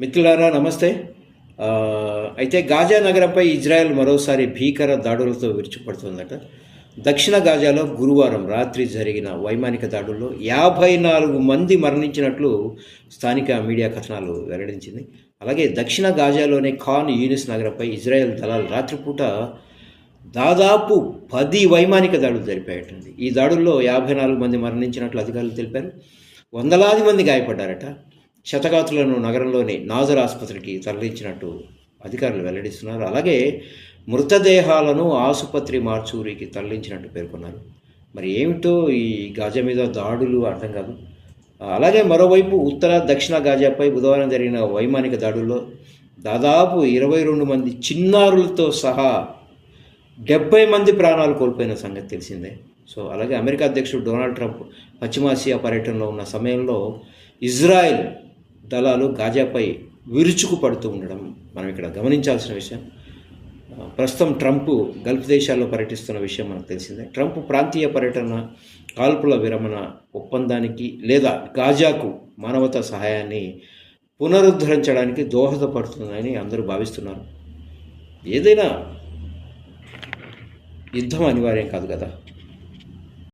మిత్రులారా నమస్తే. అయితే గాజా నగరంపై ఇజ్రాయెల్ మరోసారి భీకర దాడులతో విరుచుపడుతుందట దక్షిణ గాజాలో గురువారం రాత్రి జరిగిన వైమానిక దాడుల్లో యాభై నాలుగు మంది మరణించినట్లు స్థానిక మీడియా కథనాలు వెల్లడించింది. అలాగే దక్షిణ గాజాలోని ఖాన్ యూనిస్ నగరంపై ఇజ్రాయెల్ దళాలు రాత్రిపూట దాదాపు పది వైమానిక దాడులు జరిపాయటండి. ఈ దాడుల్లో యాభై నాలుగు మంది మరణించినట్లు అధికారులు తెలిపారు. వందలాది మంది గాయపడ్డారట. శతగాతులను నగరంలోని నాజర్ ఆసుపత్రికి తరలించినట్టు అధికారులు వెల్లడిస్తున్నారు. అలాగే మృతదేహాలను ఆసుపత్రి మార్చూరికి తరలించినట్టు పేర్కొన్నారు. మరి ఏమిటో ఈ గాజా మీద దాడులు అర్థం కాదు. అలాగే మరోవైపు ఉత్తర దక్షిణ గాజాపై బుధవారం జరిగిన వైమానిక దాడుల్లో దాదాపు ఇరవై రెండు మంది చిన్నారులతో సహా డెబ్బై మంది ప్రాణాలు కోల్పోయిన సంగతి తెలిసిందే. సో అలాగే అమెరికా అధ్యక్షుడు డొనాల్డ్ ట్రంప్ పశ్చిమాసియా పర్యటనలో ఉన్న సమయంలో ఇజ్రాయెల్ దళాలు గాజాపై విరుచుకు పడుతూ ఉండడం మనం ఇక్కడ గమనించాల్సిన విషయం. ప్రస్తుతం ట్రంప్ గల్ఫ్ దేశాల్లో పర్యటిస్తున్న విషయం మనకు తెలిసిందే. ట్రంప్ ప్రాంతీయ పర్యటన కాల్పుల విరమణ ఒప్పందానికి లేదా గాజాకు మానవతా సహాయాన్ని పునరుద్ధరించడానికి దోహదపడుతుందని అందరూ భావిస్తున్నారు. ఏదైనా యుద్ధం అనివార్యం కాదు కదా?